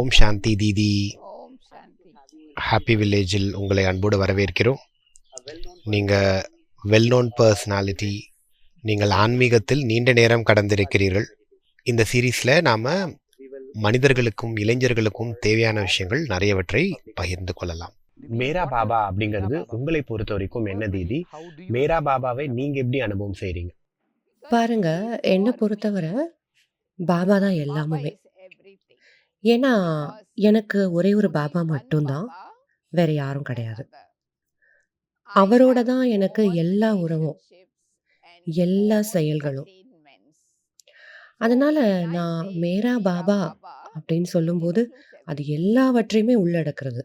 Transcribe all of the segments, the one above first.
ஓம் சாந்தி தீதி. Happy வில்லேஜில் உங்களை அன்போடு வரவேற்கிறோம். நீங்கள் வெல் நோன் பர்சனாலிட்டி நீங்கள் ஆன்மீகத்தில் நீண்ட நேரம் கடந்திருக்கிறீர்கள். இந்த சீரீஸில் நாம் மனிதர்களுக்கும் இளைஞர்களுக்கும் தேவையான விஷயங்கள் நிறையவற்றை பகிர்ந்து கொள்ளலாம். மேரா பாபா அப்படிங்கிறது உங்களை பொறுத்த வரைக்கும் என்ன தீதி? மேரா பாபாவை நீங்கள் எப்படி அனுபவம் செய்கிறீங்க பாருங்க என்னை பொறுத்தவரை பாபா தான் எல்லாமுமே. ஏன்னா எனக்கு ஒரே ஒரு பாபா மட்டும்தான். வேற யாரும் கிடையாது. அவரோட தான் எனக்கு எல்லா உறவும் எல்லா செயல்களும். அதனால நான் மேரா பாபா அப்படின்னு சொல்லும்போது அது எல்லாவற்றையுமே உள்ளடக்கிறது.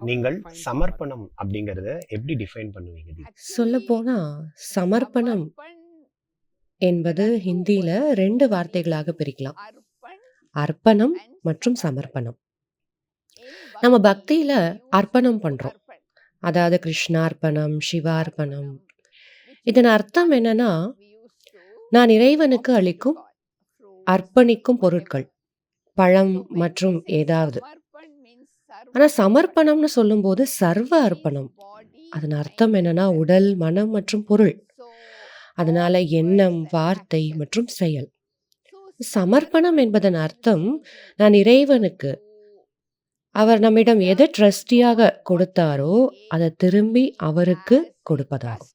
நீங்கள் சமர்ப்பணம் அப்படிங்கிறத எப்படி டிஃபைன் பண்ணுவீங்க சொல்ல போனா சமர்ப்பணம் என்பது ஹிந்தியில ரெண்டு வார்த்தைகளாக பிரிக்கலாம். அர்ப்பணம் மற்றும் சமர்ப்பணம். நம்ம பக்தியில அர்ப்பணம் பண்றோம். அதாவது கிருஷ்ணார்ப்பணம் சிவார்ப்பணம். இதன் அர்த்தம் என்னன்னா நான் இறைவனுக்கு அளிக்கும் அர்ப்பணிக்கும் பொருட்கள் பழம் மற்றும் ஏதாவது. ஆனா சமர்ப்பணம்னு சொல்லும்போது சர்வ அர்ப்பணம். அதன் அர்த்தம் என்னன்னா உடல் மனம் மற்றும் பொருள். அதனால எண்ணம் வார்த்தை மற்றும் செயல். சமர்ப்பணம் என்பதன் அர்த்தம் நான் இறைவனுக்கு அவர் நம்மிடம் எதை ட்ரஸ்டியாக கொடுத்தாரோ அதை திரும்பி அவருக்கு கொடுப்பதாகும்.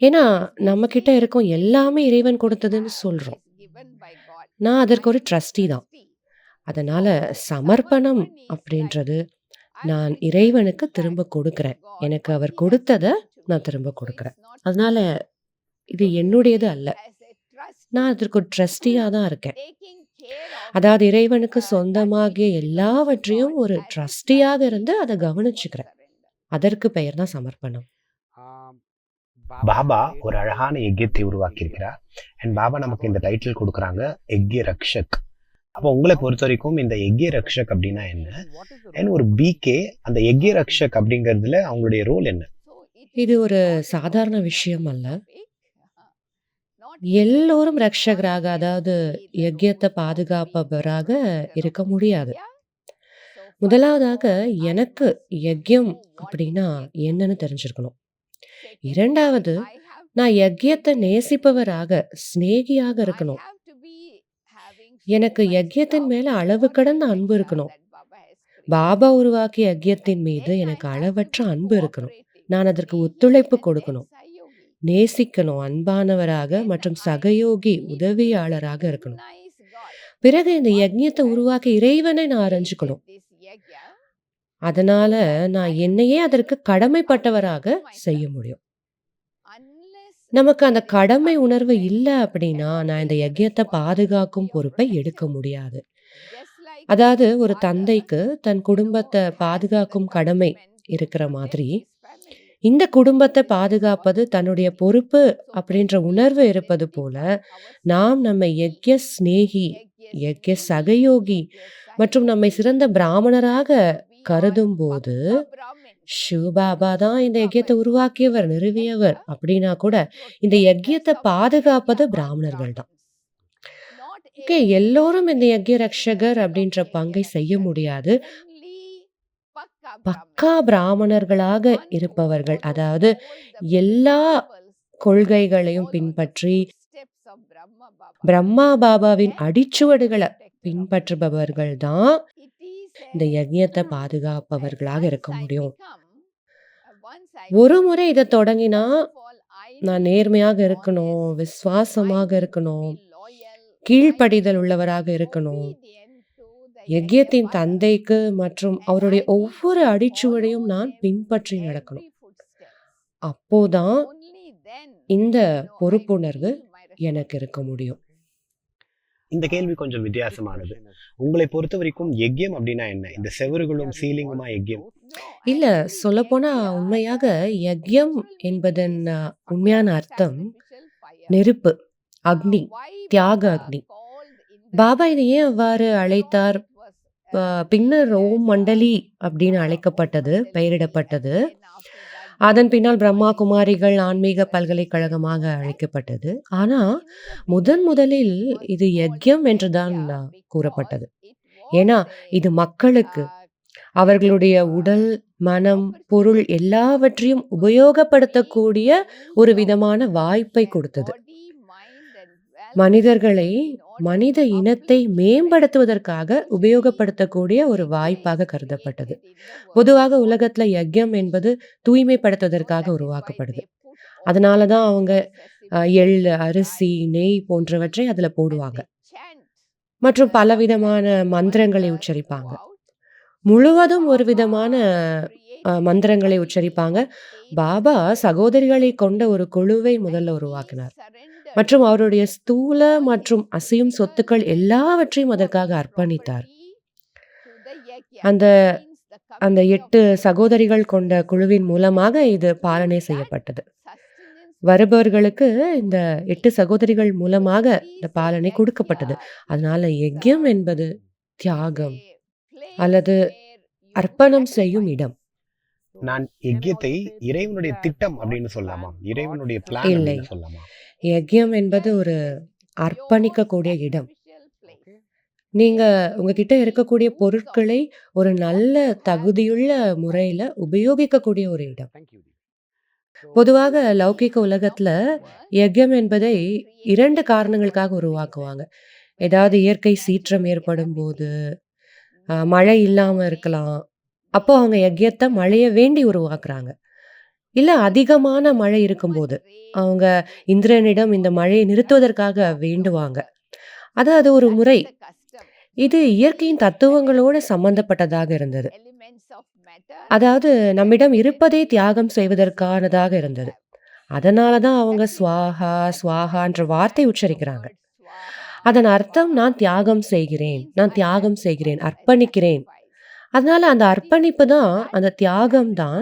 ஏன்னா நம்ம கிட்ட இருக்கும் எல்லாமே இறைவன் கொடுத்ததுன்னு சொல்றோம். நான் அதற்கு ஒரு ட்ரஸ்டி தான். அதனால சமர்ப்பணம் அப்படின்றது நான் இறைவனுக்கு திரும்ப கொடுக்குறேன். எனக்கு அவர் கொடுத்ததை நான் திரும்ப கொடுக்குறேன். அதனால இது என்னுடையது அல்ல. நான் அதற்கு ஒரு ட்ரஸ்டியாக தான் இருக்கேன். அதாவது இறைவனுக்கு சொந்தமாகிய எல்லாவற்றையும் ஒரு ட்ரஸ்டியாக இருந்து அதை கவனிச்சுக்கிறேன். அதற்கு பெயர் தான் சமர்ப்பணம். பாபா ஒரு அழகான யஜ்யத்தை உருவாக்கியிருக்கிறார். அண்ட் பாபா நமக்கு இந்த டைட்டில் கொடுக்குறாங்க யஜ்ய ரக்ஷக். அப்போ உங்களை பொறுத்த வரைக்கும் இந்த யஜ்ய ரக்ஷக் அப்படின்னா என்ன? அண்ட் ஒரு பிகே அந்த யஜ்ய ரக்ஷக் அப்படிங்கிறதுல அவங்களுடைய ரோல் என்ன? இது ஒரு சாதாரண விஷயம் அல்ல. எல்லோரும் ரக்ஷகராக அதாவது யஜ்யத்தை பாதுகாப்பவராக இருக்க முடியாது. முதலாவதாக எனக்கு யஜ்யம் அப்படின்னா என்னன்னு தெரிஞ்சிருக்கணும். இரண்டாவது நான் யஜ்யத்தை நேசிப்பவராக சிநேகியாக இருக்கணும். எனக்கு யஜ்யத்தின் மேல அளவு கடந்த அன்பு இருக்கணும். பாபா உருவாக்கிய யஜ்யத்தின் மீது எனக்கு அளவற்ற அன்பு இருக்கணும். நான் அதற்கு ஒத்துழைப்பு கொடுக்கணும். நேசிக்கணும் அன்பானவராக மற்றும் சகயோகி உதவியாளராக இருக்கணும். பிறகு இந்த யஜ்யத்தை உருவாக்கி இறைவனை நான் அறிஞ்சுக்கணும். அதனால நான் என்னையே அதற்கு கடமைப்பட்டவராக செய்ய முடியும். நமக்கு அந்த கடமை உணர்வு இல்லை அப்படின்னா நான் இந்த யஜ்யத்தை பாதுகாக்கும் பொறுப்பை எடுக்க முடியாது. அதாவது ஒரு தந்தைக்கு தன் குடும்பத்தை பாதுகாக்கும் கடமை இருக்கிற மாதிரி இந்த குடும்பத்தை பாதுகாப்பது தன்னுடைய பொறுப்பு அப்படின்ற உணர்வு இருப்பது போல நாம் நம்ம யஜ்ய சிநேகி யஜ்ய சகயோகி மற்றும் நம்மை சிறந்த பிராமணராக கருதும் போது சிவபாபா தான் இந்த யஜ்யத்தை உருவாக்கியவர் நிறுவியவர் அப்படின்னா கூட இந்த யஜ்யத்தை பாதுகாப்பது பிராமணர்கள் தான். ஓகே எல்லோரும் இந்த யஜ்ய ரக்ஷகர் அப்படின்ற பங்கை செய்ய முடியாது. பக்கா பிராமணர்களாக இருப்பவர்கள் அதாவது எல்லா கொள்கைகளையும் பின்பற்றி பிரம்மா பாபாவின் அடிச்சுவடுகளை பின்பற்றுபவர்கள் தான் இந்த யஜ்யத்தை பாதுகாப்பவர்களாக இருக்க முடியும். ஒரு முறை இதை தொடங்கினா நான் நேர்மையாக இருக்கணும் விசுவாசமாக இருக்கணும் கீழ்ப்படிதல் உள்ளவராக இருக்கணும். யஜ்யத்தின் தந்தைக்கு மற்றும் அவருடைய ஒவ்வொரு அடிச்சுவடையும் நான் பின்பற்றி நடக்கணும். அப்போதான் இந்த பொறுப்புணர்வு எனக்கு இருக்க முடியும். இந்த கேள்வி கொஞ்சம் வித்தியாசமானது. உங்களை பொறுத்த வரைக்கும் யஜ்யம் அப்படின்னா என்ன? இந்த செவறுகளும் சீலிங்குமா யஜ்யம் இல்ல சொல்லப்போனா உண்மையாக யஜ்யம் என்பதன் உண்மையான அர்த்தம் நெருப்பு அக்னி தியாக அக்னி. பாபா இதை ஏன் அவ்வாறு அழைத்தார்? பின்னர் ஓம் மண்டலி அப்படின்னு அழைக்கப்பட்டது பெயரிடப்பட்டது. அதன் பின்னால் பிரம்மா குமாரிகள் ஆன்மீக பல்கலைக்கழகமாக அழைக்கப்பட்டது. ஆனா முதன் முதலில் இது யஜ்யம் என்றுதான் தான் கூறப்பட்டது. ஏன்னா இது மக்களுக்கு அவர்களுடைய உடல் மனம் பொருள் எல்லாவற்றையும் உபயோகப்படுத்தக்கூடிய ஒரு விதமான வாய்ப்பை கொடுத்தது. மனிதர்களை மனித இனத்தை மேம்படுத்துவதற்காக உபயோகப்படுத்தக்கூடிய ஒரு வாய்ப்பாக கருதப்பட்டது. பொதுவாக உலகத்துல யஜ்யம் என்பது தூய்மைப்படுத்துவதற்காக உருவாக்கப்படுது. அதனால தான் அவங்க எள் அரிசி நெய் போன்றவற்றை அதுல போடுவாங்க. மற்றும் பலவிதமான மந்திரங்களை உச்சரிப்பாங்க. முழுவதும் ஒரு விதமான மந்திரங்களை உச்சரிப்பாங்க. பாபா சகோதரிகளை கொண்ட ஒரு குழுவை முதல்ல உருவாக்கினார். மற்றும் அவருடைய ஸ்தூல மற்றும் அசையும் சொத்துக்கள் எல்லாவற்றையும் அதற்காக அர்ப்பணித்தார். அந்த அந்த எட்டு சகோதரிகள் கொண்ட குழுவின் மூலமாக இது பாலனை செய்யப்பட்டது. வருபவர்களுக்கு இந்த எட்டு சகோதரிகள் மூலமாக இந்த பாலனை கொடுக்கப்பட்டது. அதனால யஜ்யம் என்பது தியாகம் அல்லது அர்ப்பணம் செய்யும் இடம். நான் யஜ்யத்தை இறைவனுடைய திட்டம் அப்படின்னு சொல்லலாமா? இறைவனுடைய பிளான் சொல்லலாமா? யஜ்யம் என்பது ஒரு அர்ப்பணிக்கக்கூடிய இடம். நீங்கள் உங்ககிட்ட இருக்கக்கூடிய பொருட்களை ஒரு நல்ல தகுதியுள்ள முறையில் உபயோகிக்கக்கூடிய ஒரு இடம். பொதுவாக லௌகிக உலகத்தில் யஜ்யம் என்பதை இரண்டு காரணங்களுக்காக உருவாக்குவாங்க. ஏதாவது இயற்கை சீற்றம் ஏற்படும் போது மழை இல்லாமல் இருக்கலாம். அப்போ அவங்க யஜ்யத்தை மழையை வேண்டி உருவாக்குறாங்க. இல்ல அதிகமான மழை இருக்கும்போது. அவங்க இந்திரனிடம் இந்த மழையை நிறுத்துவதற்காக வேண்டுவாங்க. அது ஒரு முறை இது இயற்கையின் தத்துவங்களோட சம்பந்தப்பட்டதாக இருந்தது. அதாவது நம்மிடம் இருப்பதை தியாகம் செய்வதற்கானதாக இருந்தது. அதனால தான் அவங்க ஸ்வாஹா ஸ்வாஹான்ற வார்த்தை உச்சரிக்கிறாங்க. அதன் அர்த்தம் நான் தியாகம் செய்கிறேன் நான் தியாகம் செய்கிறேன் அர்ப்பணிக்கிறேன். அதனால அந்த அர்ப்பணிப்பு தான் அந்த தியாகம் தான்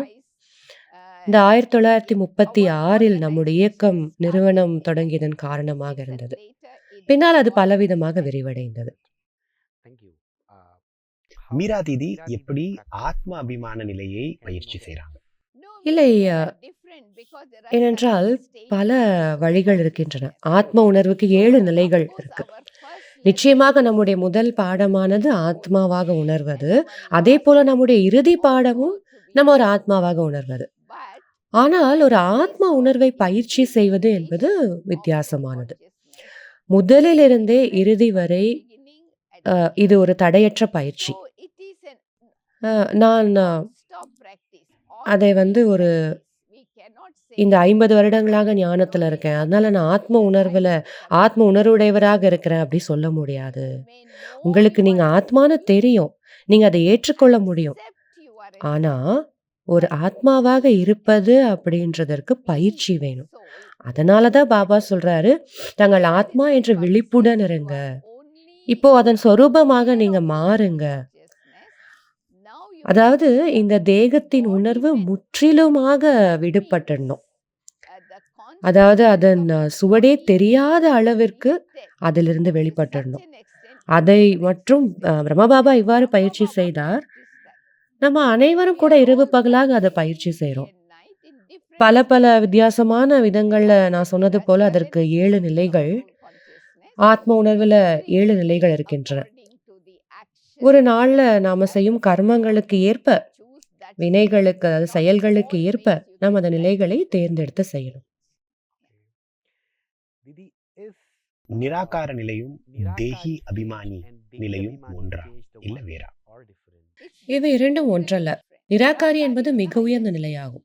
இந்த ஆயிரத்தி தொள்ளாயிரத்தி முப்பத்தி ஆறில் நம்முடைய இயக்கம் நிறுவனம் தொடங்கியதன் காரணமாக இருந்தது. பின்னால் அது பலவிதமாக விரிவடைந்தது. மீரா தீதி எப்படி ஆத்ம அபிமான நிலையை பயிற்சி செய்றாங்க இல்லை ஏனென்றால் பல வழிகள் இருக்கின்றன. ஆத்ம உணர்வுக்கு ஏழு நிலைகள் இருக்கு. நிச்சயமாக நம்முடைய முதல் பாடமானது ஆத்மாவாக உணர்வது அதே போல நம்முடைய இறுதி பாடமும் நம்ம ஒரு ஆத்மாவாக உணர்வது. ஆனால் ஒரு ஆத்ம உணர்வை பயிற்சி செய்வது என்பது வித்தியாசமானது. முதலிலிருந்தே இறுதி வரை இது ஒரு தடையற்ற பயிற்சி. நான் அதை வந்து ஒரு இந்த ஐம்பது வருடங்களாக ஞானத்தில் இருக்கேன். அதனால நான் ஆத்ம உணர்வில் ஆத்ம உணர்வுடையவராக இருக்கிறேன் அப்படி சொல்ல முடியாது. உங்களுக்கு நீங்கள் ஆத்மான்னு தெரியும். நீங்கள் அதை ஏற்றுக்கொள்ள முடியும். ஆனால் ஒரு ஆத்மாவாக இருப்பது அப்படின்றதற்கு பயிற்சி வேணும். அதனால தான் பாபா சொல்றாரு தங்கள் ஆத்மா என்ற விழிப்புடன் இருங்க. இப்போ அதன் சொரூபமாக நீங்க மாறுங்க. அதாவது இந்த தேகத்தின் உணர்வு முற்றிலுமாக விடுபட்டுடணும். அதாவது அதன் சுவடே தெரியாத அளவிற்கு அதிலிருந்து வெளிப்பட்டுடணும். அதை மற்றும் பிரம்மபாபா இவ்வாறு பயிற்சி செய்தார் நம்ம அனைவரும் கூட இரவு பகலாக அதை பயிற்சி செய்றோம். பல பல வித்தியாசமான விதங்கள்ல நான் சொன்னது போல அதற்கு ஏழு நிலைகள் ஆத்ம உணர்வுல ஏழு நிலைகள் இருக்கின்றன. ஒரு நாள்ல நாம செய்யும் கர்மங்களுக்கு ஏற்ப வினைகளுக்கு அதாவது செயல்களுக்கு ஏற்ப நாம் அந்த நிலைகளை தேர்ந்தெடுத்து செய்யணும். நிராகார நிலையும் தேஹி அபிமானி நிலையும் ஒன்றா? இல்ல வேறா? இவை இரண்டும் ஒன்றல்ல. நிராகாரி என்பது மிக உயர்ந்த நிலையாகும்.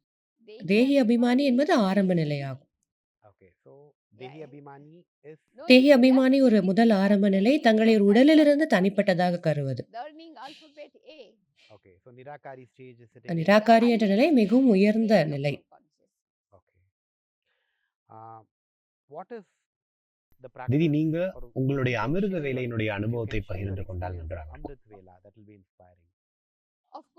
தேகி அபிமானி என்பது ஆரம்ப நிலையாகும். தேகி அபிமானி ஒரு முதல் ஆரம்ப நிலை தங்களை ஒரு உடலிலிருந்து தனிப்பட்டதாக கருவது. நிராகாரி என்ற நிலை மிகவும் உயர்ந்த நிலை. திதி நீங்க உங்களுடைய அமிர்த வேலையினுடைய அனுபவத்தை பகிர்ந்து கொண்டால் நன்றாக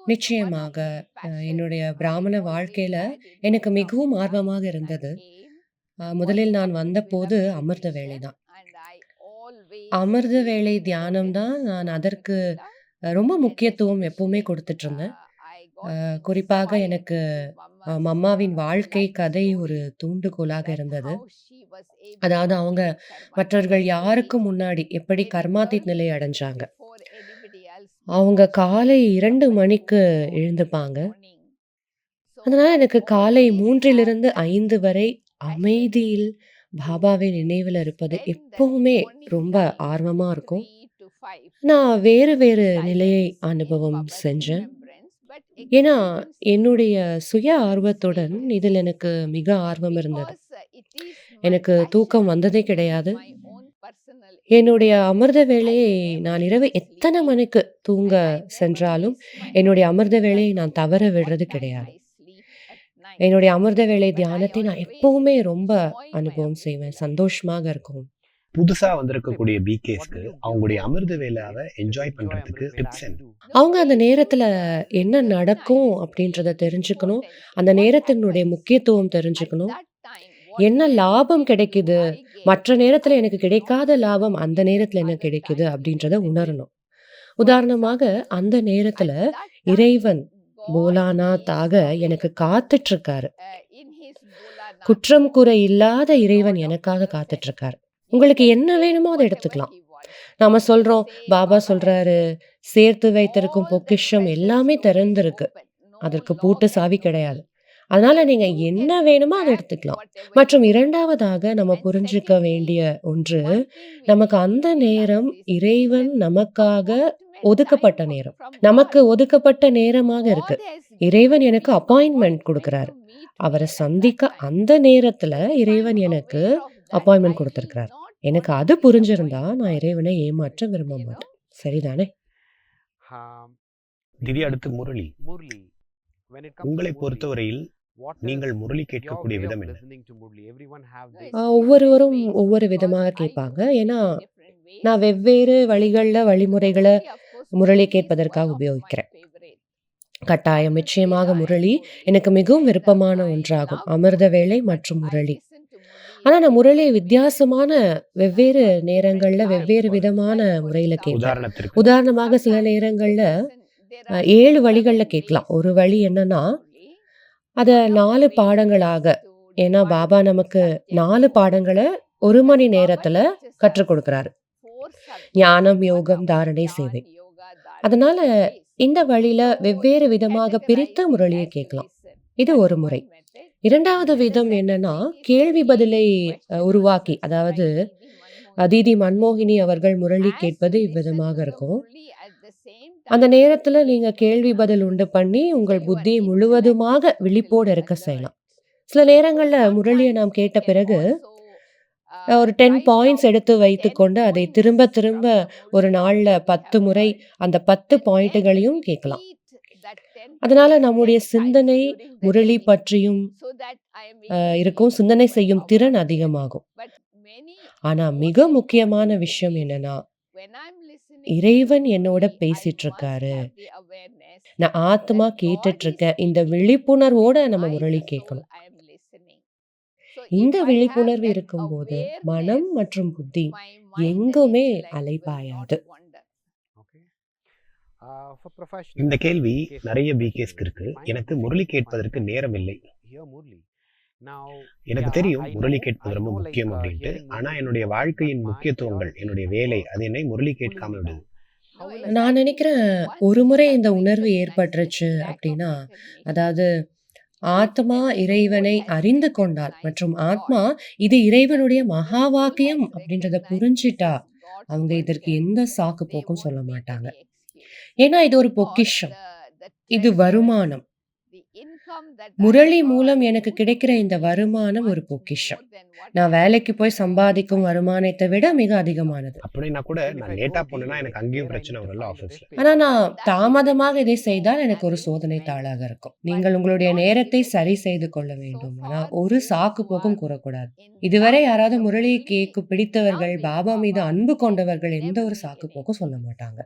நிச்சயமாக அஹ், என்னுடைய பிராமண வாழ்க்கையில எனக்கு மிகவும் ஆர்வமாக இருந்தது. அஹ், முதலில் நான் வந்தபோது அமிர்த வேலை தான் அமிர்த வேலை தியானம் தான் நான் அதற்கு அஹ், ரொம்ப முக்கியத்துவம் எப்பவுமே கொடுத்துட்டு இருந்தேன் அஹ், குறிப்பாக எனக்கு அஹ், மம்மாவின் வாழ்க்கை கதை ஒரு தூண்டுகோலாக இருந்தது. அதாவது அவங்க மற்றவர்கள் யாருக்கும் முன்னாடி எப்படி கர்மாதீத் நிலை அடைஞ்சாங்க. அவங்க காலை 2 மணிக்கு எழுந்துப்பாங்க. அதனால எனக்கு காலை 3லிருந்து 5 வரை அமைதியில் பாபாவின் நினைவுல இருப்பது எப்பவுமே ரொம்ப ஆர்வமா இருக்கும். நான் வேறு வேறு நிலையை அனுபவம் செஞ்சேன். ஏன்னா, என்னுடைய சுய ஆர்வத்துடன் இதில் எனக்கு மிக ஆர்வம் இருந்தது. எனக்கு தூக்கம் வந்ததே கிடையாது. என்னுடைய அமிர்த வேளையை நான் இரவு எத்தனை மணிக்கு தூங்க சென்றாலும், என்னுடைய அமிர்த வேளையை நான் தவற விடுறது கிடையாது. என்னுடைய அமிர்த வேளை தியானத்தை நான் எப்பவுமே ரொம்ப அனுபவம் செய்வேன். சந்தோஷமாக இருக்கும். புதுசா வந்திருக்கக்கூடிய பிகேஸ்க்கு அவங்களுடைய அமிர்த வேளாவ என்ஜாய் பண்றதுக்கு டிப்ஸ்? அவங்க அந்த நேரத்துல என்ன நடக்கும் அப்படின்றத தெரிஞ்சுக்கணும். அந்த நேரத்தினுடைய முக்கியத்துவம் தெரிஞ்சுக்கணும். என்ன லாபம் கிடைக்குது? மற்ற நேரத்துல எனக்கு கிடைக்காத லாபம் அந்த நேரத்துல என்ன கிடைக்குது? அப்படின்றத உணரணும். உதாரணமாக அந்த நேரத்துல இறைவன் போலாநாத்தாக எனக்கு காத்துட்டு இருக்காரு. குற்றம் குறை இல்லாத இறைவன் எனக்காக காத்துட்டு இருக்காரு. உங்களுக்கு என்ன வேணுமோ அத எடுத்துக்கலாம். நாம சொல்றோம், பாபா சொல்றாரு, சேர்த்து வைத்திருக்கும் பொக்கிஷம் எல்லாமே திறந்திருக்கு. அதற்கு பூட்டு சாவி கிடையாது. அதனால நீங்க என்ன வேணுமோ அத எடுத்துக்கலாம். மற்றும் 2வதாக நம்ம புரிஞ்சுக்க வேண்டிய ஒன்று, நமக்கு அந்த நேரம் இறைவன் நமக்காக ஒதுக்கப்பட்ட நேரம். நமக்கு ஒதுக்கப்பட்ட நேரமாக இருக்கு. இறைவன் எனக்கு அப்பாயின்ட்மென்ட் குடுக்குறாரு. அவர சந்திக்க அந்த நேரத்துல இறைவன் எனக்கு அப்பாயின்ட்மென்ட் குடுத்திருக்கிறார். எனக்கு அது புரிஞ்சிருந்தா, நான் இறைவனை ஏமாற்ற விரும்ப மாட்டேன். சரிதானே? திவ்யா அடுத்து முரளி. உங்களை பொறுத்தவரையில் நீங்கள் முரளி கேட்கக்கூடிய விதம் என்ன? ஒவ்வொருவரும் ஒவ்வொரு விதமாக கேட்பாங்க. ஏன்னா, நான் வெவ்வேறு வழிகள்ல, வழிமுறைகள முரளி கேட்பதற்காக உபயோகிக்கிறேன். கட்டாயம் நிச்சயமாக முரளி எனக்கு மிகவும் விருப்பமான ஒன்றாகும். அமிர்த வேளை மற்றும் முரளி. ஆனா நான் முரளிய வித்தியாசமான வெவ்வேறு நேரங்கள்ல, வெவ்வேறு விதமான முறையில கேட்பேன். உதாரணத்திற்கு? உதாரணமாக சில நேரங்கள்ல 7 வழிகள்ல கேட்கலாம். ஒரு வழி என்னன்னா, அத 4 பாடங்களாக ஏன்னா பாபா நமக்கு 4 பாடங்கள 1 மணி நேரத்துல கற்றுக் கொடுக்கிறாரு. ஞானம், யோகம், தாரணை, சேவை. அதனால இந்த வழியில வெவ்வேறு விதமாக பிரித்து முரளிய கேட்கலாம். இது ஒரு முறை. 2வது விதம் என்னன்னா, கேள்வி பதிலை அ உருவாக்கி, அதாவது அதிதி மன்மோகினி அவர்கள் முரளி கேட்பது இவ்விதமாக இருக்கும். அந்த நேரத்தில் நீங்கள் கேள்வி பதில் உண்டு பண்ணி, உங்கள் புத்தியை முழுவதுமாக விழிப்போடு இருக்க செய்யலாம். சில நேரங்களில் முரளியை நாம் கேட்ட பிறகு, ஒரு 10 பாயிண்ட்ஸ் எடுத்து வைத்துக்கொண்டு, அதை திரும்ப திரும்ப ஒரு நாளில் பத்து முறை அந்த 10 பாயிண்ட்டுகளையும் கேட்கலாம். அதனால நம்முடைய சிந்தனை முரளி பற்றியும் இருக்கும். சிந்தனை செய்யும் திறன் அதிகமாகும். ஆனா மிக முக்கியமான விஷயம் என்னன்னா, இறைவன் என்னோட பேசிட்டு இருக்காரு. நான் ஆத்மா கேட்டுட்டு இருக்கேன். இந்த விழிப்புணர்வோட நம்ம முரளி கேட்கணும். இந்த விழிப்புணர்வு இருக்கும்போது, மனம் மற்றும் புத்தி எங்குமே அலைபாயாது. இந்த கேள்வி நிறைய பிகேஸ்க்கு இருக்கு. எனக்கு முரளி கேட்பதற்கு நேரம் இல்லை. எனக்கு தெரியும் முரளி கேட்பது ரொம்ப முக்கியம் அப்படின்ட்டு. ஆனா என்னுடைய வாழ்க்கையின் முக்கியத்துவங்கள், என்னுடைய வேலை அது என்னை முரளி கேட்காம விடுது. நான் நினைக்கிறேன், ஒரு முறை இந்த உணர்வு ஏற்பட்டுருச்சு அப்படின்னா, அதாவது ஆத்மா இறைவனை அறிந்து கொண்டால் மற்றும் ஆத்மா இது இறைவனுடைய மகா வாக்கியம் அப்படின்றத புரிஞ்சிட்டா, அவங்க இதற்கு எந்த சாக்கு போக்கும் சொல்ல மாட்டாங்க. ஏன்னா இது ஒரு பொக்கிஷம். இது வருமானம். முரளி மூலம் எனக்கு கிடைக்கிற இந்த வருமானம் ஒரு பொக்கிஷம். நான் வேலைக்கு போய் சம்பாதிக்கும் வருமானத்தை விட மிக அதிகமானது. அப்படின்னா கூட நான் லேட்டா போனேன்னா எனக்கு அங்கேயும் பிரச்சனை வரும்ல ஆஃபீஸ்ல. ஆனா நான் தாமதமாக இதை செய்தால் எனக்கு ஒரு சோதனை தாளாக இருக்கும். நீங்கள் உங்களுடைய நேரத்தை சரி செய்து கொள்ள வேண்டும். ஆனா ஒரு சாக்கு போக்கும் கூறக்கூடாது. இதுவரை யாராவது முரளி கேக்கு பிடித்தவர்கள், பாபா மீது அன்பு கொண்டவர்கள் எந்த ஒரு சாக்கு போக்கும் சொல்ல மாட்டாங்க.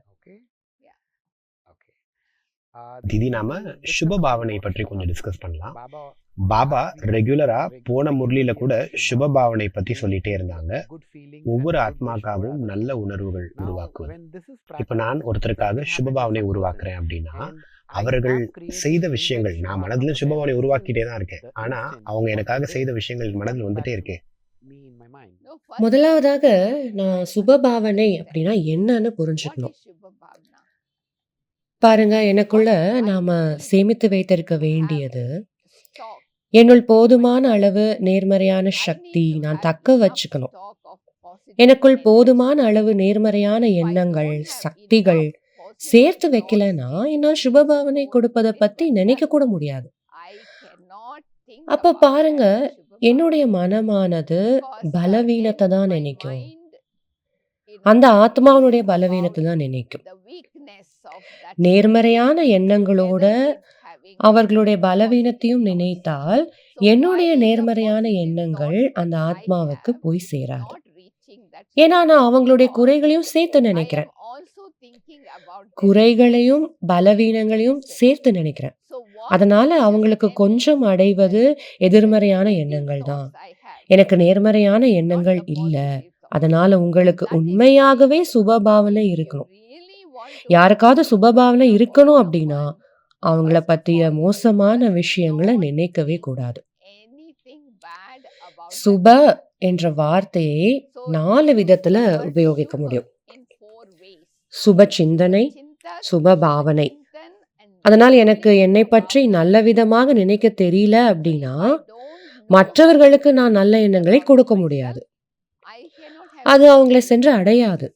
திதி நாம சுப பாவனை பற்றி கொஞ்சம் டிஸ்கஸ் பண்ணலாம். பாபா ரெகுலரா போன முரளியில கூட சுப பாவனை பத்தி சொல்லிட்டே இருந்தாங்க. ஒவ்வொரு ஆத்மாக்காகவும் நல்ல உணர்வுகள் உருவாக்குவது. இப்ப நான் ஒருத்தருக்காக சுப பாவனை உருவாக்குறேன் அப்படின்னா, அவர்கள் செய்த விஷயங்கள் நான் மனதிலும் சுப பாவனை உருவாக்கிட்டே தான் இருக்கேன். ஆனா அவங்க எனக்காக செய்த விஷயங்கள் மனதில் வந்துட்டே இருக்கே. முதலாவதாக நான் சுப பாவனை அப்படின்னா என்னன்னு புரிஞ்சுக்கணும். பாருங்க, எனக்குள்ள நாம சேமித்து வைத்திருக்க வேண்டியது, என்னுள் போதுமான அளவு நேர்மறையான சக்தி நான் தக்க வச்சுக்கணும். எனக்குள் போதுமான அளவு நேர்மறையான எண்ணங்கள், சக்திகள் சேர்த்து வைக்கலன்னா, என்னால சுபபாவனை கொடுப்பத பத்தி நினைக்க கூட முடியாது. அப்ப பாருங்க, என்னுடைய மனமானது பலவீனத்த தான் நினைக்கும். அந்த ஆத்மாவினுடைய பலவீனத்த தான் நினைக்கும். நேர்மறையான எண்ணங்களோட அவர்களுடைய பலவீனத்தையும் நினைத்தால், என்னுடைய நேர்மறையான எண்ணங்கள் அந்த ஆத்மாவுக்கு போய் சேராது. ஏன்னா, நான் அவங்களுடைய குறைகளையும் சேர்த்து நினைக்கிறேன். குறைகளையும், பலவீனங்களையும் சேர்த்து நினைக்கிறேன். அதனால அவங்களுக்கு கொஞ்சம் அடைவது எதிர்மறையான எண்ணங்கள் தான். எனக்கு நேர்மறையான எண்ணங்கள் இல்ல. அதனால உங்களுக்கு உண்மையாகவே சுபபாவனை இருக்கணும். யாருக்காவது சுபபாவனை இருக்கணும் அப்டின்னா, அவங்கள பத்திய மோசமான விஷயங்கள நினைக்கவே கூடாது. சுப என்ற வார்த்தையை 4 விதத்துல உபயோகிக்க முடியும். சுப சிந்தனை, சுப பாவனை. அதனால எனக்கு என்னைப் பற்றி நல்ல விதமாக நினைக்க தெரியல அப்டின்னா, மற்றவர்களுக்கு நான் நல்ல எண்ணங்களை கொடுக்க முடியாது. அது அவங்கள சென்று அடையாது.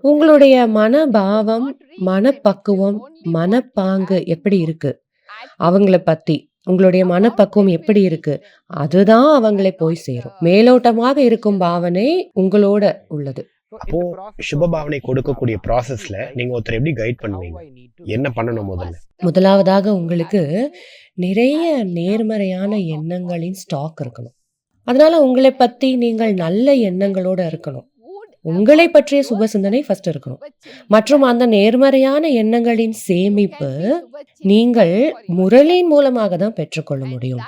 உங்களுடைய மனபாவம், மனப்பக்குவம், மனப்பாங்கு எப்படி இருக்கு? அவங்கள பத்தி உங்களுடைய மனப்பக்குவம் எப்படி இருக்கு? அதுதான் அவங்கள போய் சேரும். மேலோட்டமாக இருக்கும் பாவனை உங்களோட உள்ளது. அப்போ சுபபாவனை கொடுக்கக்கூடிய ப்ராசஸ்ல நீங்க ஒருத்தர எப்படி கைட் பண்ணுவீங்க? என்ன பண்ணணும் முதல்ல? முதலாவதாக உங்களுக்கு நிறைய நேர்மறையான எண்ணங்களின் ஸ்டாக் இருக்கணும். அதனால உங்களைப் பத்தி நீங்கள் நல்ல எண்ணங்களோட இருக்கணும். உங்களை பற்றிய சுப சிந்தனை ஃபர்ஸ்ட் இருக்கணும். மற்றும் அந்த நேர்மறையான எண்ணங்களின் சேமிப்பு, நீங்கள் முரளியின் மூலமாக தான் பெற்றுக்கொள்ள முடியும்.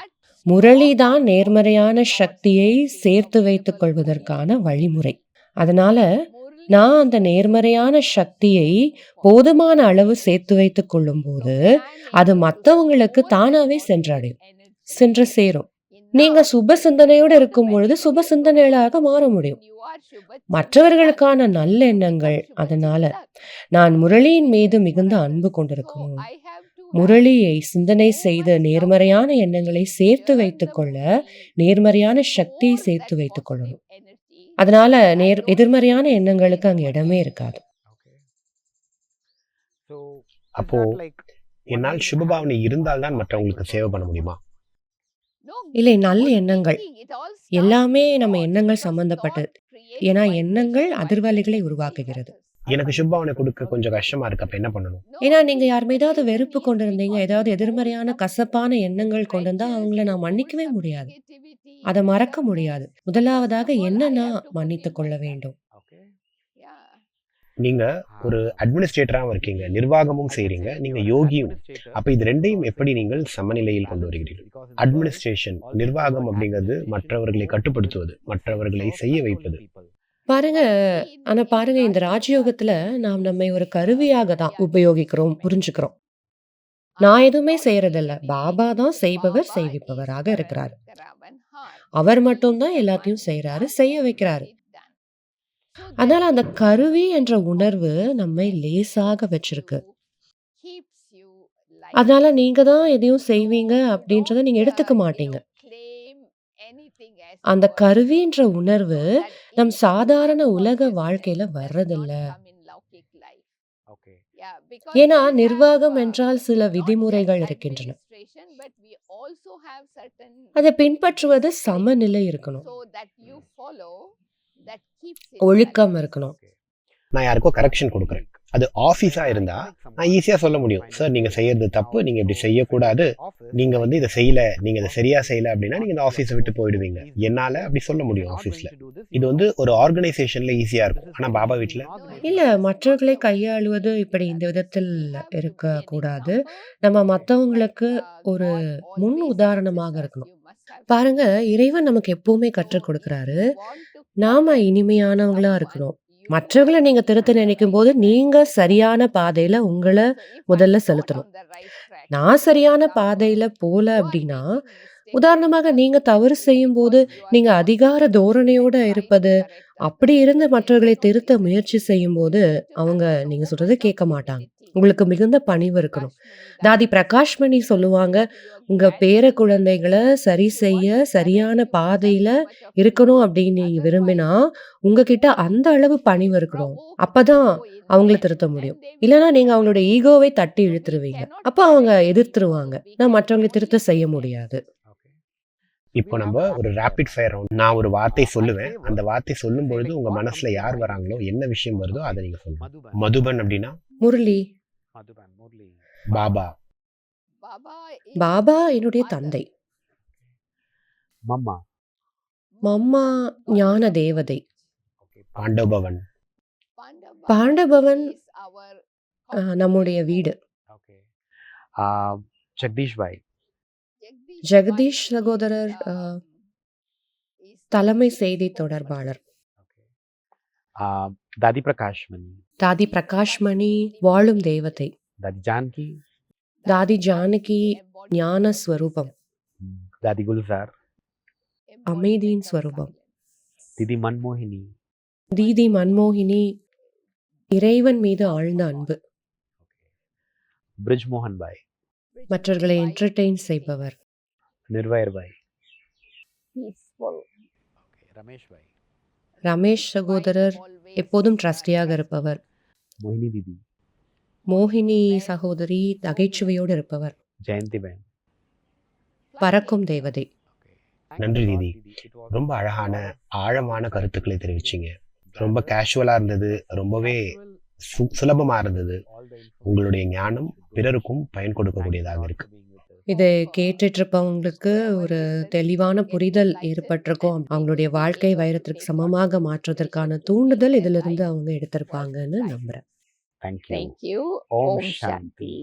முரளி தான் நேர்மறையான சக்தியை சேர்த்து வைத்துக் கொள்வதற்கான வழிமுறை. அதனால, நான் அந்த நேர்மறையான சக்தியை போதுமான அளவு சேர்த்து வைத்துக் கொள்ளும்போது, அது மற்றவங்களுக்கு தானாவே சென்றடையும். சென்று சேரும். நீங்க சுப சிந்தனையோட இருக்கும் பொழுது சுப சிந்தனைகளாக மாற முடியும். மற்றவர்களுக்கான நல்ல எண்ணங்கள். அதனால, நான் முரளியின் மீது மிகுந்த அன்பு கொண்டிருக்கணும். முரளியை சிந்தனை செய்து நேர்மறையான எண்ணங்களை சேர்த்து வைத்துக் கொள்ள, நேர்மறையான சக்தியை சேர்த்து வைத்துக் கொள்ளணும். அதனால நேர் எதிர்மறையான எண்ணங்களுக்கு அங்க இடமே இருக்காது. அப்போ என்னால் சுபபாவனை இருந்தால் தான் மற்றவங்களுக்கு சேவை பண்ண முடியுமா? இல்லை, நல்ல எண்ணங்கள். எல்லாமே நம்ம எண்ணங்கள் சம்பந்தப்பட்டது. ஏன்னா எண்ணங்கள் அதிர்வலைகளை உருவாக்குகிறது. எனக்கு சுபபாவனை கொடுக்க கொஞ்சம் கஷ்டமா இருக்கு. அப்ப என்ன பண்ணணும்? ஏன்னா நீங்க யார் மீதாவது வெறுப்பு கொண்டிருந்தீங்க, ஏதாவது எதிர்மறையான கசப்பான எண்ணங்கள் கொண்டிருந்தா அவங்கள நான் மன்னிக்கவே முடியாது. அத மறக்க முடியாது. முதலாவதாக என்ன நான் மன்னித்துக் கொள்ள வேண்டும். நீங்க ஒரு அட்மினிஸ்ட்ரேட்டராவும் இருக்கீங்க. நிர்வாகமும் செய்றீங்க. நீங்க யோகியும். அப்ப இது 2யும் எப்படி நீங்கள் சமநிலையில் கொண்டு வருகிறீர்கள்? அட்மினிஸ்ட்ரேஷன், நிர்வாகம் அப்படிங்கிறது மற்றவர்களை கட்டுப்படுத்துவது, மற்றவர்களை செய்ய வைப்பது. பாருங்க, ஆனா பாருங்க இந்த ராஜயோகத்துல நாம் நம்மை ஒரு கருவியாக தான் உபயோகிக்கிறோம், புரிஞ்சுக்கிறோம். நான் எதுவுமே செய்யறதில்ல. பாபா தான் செய்பவர், செய்விப்பவராக இருக்கிறார். அவர் மட்டும் தான் எல்லாத்தையும் செய்றாரு, செய்ய வைக்கிறாரு. அதனால அந்த கருவி என்ற உணர்வு நம்மை லேசாக வச்சிருக்கு. அதனால நீங்க தான் எதையும் செய்வீங்க அப்படின்றத நீங்க எடுத்துக்க மாட்டீங்க. அந்த கருவின்ற உணர்வு நம் சாதாரண உலக வாழ்க்கையில வர்றதில்ல. ஏன்னா நிர்வாகம் என்றால் சில விதிமுறைகள் இருக்கின்றன. அதை பின்பற்றுவது சமநிலை இருக்கணும். ஒழுக்கம் இருக்கணும். நான் யாருக்கோ கரெக்ஷன் குடுக்குறேன். அது ஆஃபீஸா இருந்தா, நான் ஈஸியா சொல்ல முடியும். சார் நீங்க செய்யறது தப்பு. நீங்க இப்படி செய்யக்கூடாது. நீங்க வந்து இத செய்யல. நீங்க இத சரியா செய்யல அப்படின்னா, நீங்க இந்த ஆஃபீஸ விட்டு போயிடுவீங்க. என்னால அப்படி சொல்ல முடியும் ஆஃபீஸ்ல. இது வந்து ஒரு ஆர்கனைசேஷன்ல ஈஸியா இருக்கும். ஆனா பாபா வீட்ல இல்ல மற்றவர்களை கையாளுவது இப்படி இந்த விதத்தில் இருக்கக்கூடாது. நம்ம மத்தவங்களுக்கு ஒரு முன் உதாரணமாக இருக்கணும். பாருங்க, இறைவன் நமக்கு எப்பவுமே கற்றுக் கொடுக்கிறாரு. நாம இனிமையானவங்களா இருக்கணும். மற்றவங்கள நீங்க திருத்த நினைக்கும் போது நீங்க சரியான பாதையில உங்களை முதல்ல செலுத்தணும். நான் சரியான பாதையில போல அப்படின்னா, உதாரணமாக நீங்க தவறு செய்யும் போது நீங்க அதிகார தோரணையோட இருப்பது, அப்படி இருந்து மற்றவர்களை திருத்த முயற்சி செய்யும் போது அவங்க நீங்க சொல்றதை கேட்க மாட்டாங்க. உங்களுக்கு மிகுந்த பணிவு இருக்கணும். தாதி பிரகாஷ்மணி சொல்லுவாங்க உங்க பேர குழந்தைகளை சரி செய்ய சரியான பாதையில இருக்கணும் அப்படின்னு நீங்க விரும்பினா உங்ககிட்ட அந்த அளவு பணிவு இருக்கணும். அப்பதான் அவங்கள திருத்த முடியும். இல்லைன்னா நீங்க அவங்களோட ஈகோவை தட்டி இழுத்துருவீங்க. அப்ப அவங்க எதிர்த்துருவாங்க. நான் மற்றவங்களை திருத்த செய்ய முடியாது. இப்போ நம்ம ஒரு ரேபிட் ஃபயர் ரவுண்ட் நான் ஒரு வார்த்தை சொல்லுவேன். அந்த வார்த்தை சொல்லும் பொழுது உங்க மனசுல யார் வராங்களோ என்ன விஷயம் வருதோ அதை நீங்க சொல்லணும் மதுபன் அப்படின்னா? முரளி. பாபா. பாபா என்னுடைய தந்தை. மம்மா. மம்மா ஞான தேவதை. பாண்டபவன். அஹ், நம்முடைய வீடு. ஜெகதீஷ் பாய் ஜெகதீஷ் சகோதரர் தலைமை செய்தி தொடர்பாளர். தாதி பிரகாஷ் மணி. தாதி பிரகாஷ்மணி வாழும் தேவதை தாதி ஜான்கி. தாதி ஜானகி ஞான ஸ்வரூபம் தாதி குல்சார். அமைதியின் ஸ்வரூபம். திதி மன்மோகினி. தீதி மன்மோகினி இறைவன் மீது ஆழ்ந்த அன்பு. பிரிஜ் மோகன் பாய் மற்றவர்களை என்டர்டெயின் செய்பவர். நிர்வயர் பாய் ரமேஷ் பாய் ரமேஷ் சகோதரர் எப்போதும் ட்ரஸ்டியாக இருப்பவர். மோகினி திதி. மோகினி சகோதரி நகைச்சுவையோடு இருப்பவர். ஜெயந்தி பாய் பறக்கும் தேவதை. நன்றி தீதி. ரொம்ப அழகான ஆழமான கருத்துக்களை தெரிவிச்சீங்க. ரொம்ப கேஷுவலா இருந்தது. ரொம்பவே சு- சுலபமா இருந்தது. உங்களுடைய ஞானம் பிறருக்கும் பயன் கொடுக்கக்கூடியதாக இருக்கு. இதை கேட்டுட்டு இருப்பவங்களுக்கு ஒரு தெளிவான புரிதல் ஏற்பட்டிருக்கும் அவங்களுடைய வாழ்க்கை வைரத்திற்கு சமமாக மாற்றுவதற்கான தூண்டுதல் இதிலிருந்து அவங்க எடுத்திருப்பாங்கன்னு நம்புறேன் Thank you. Om Om Shanti. Shanti.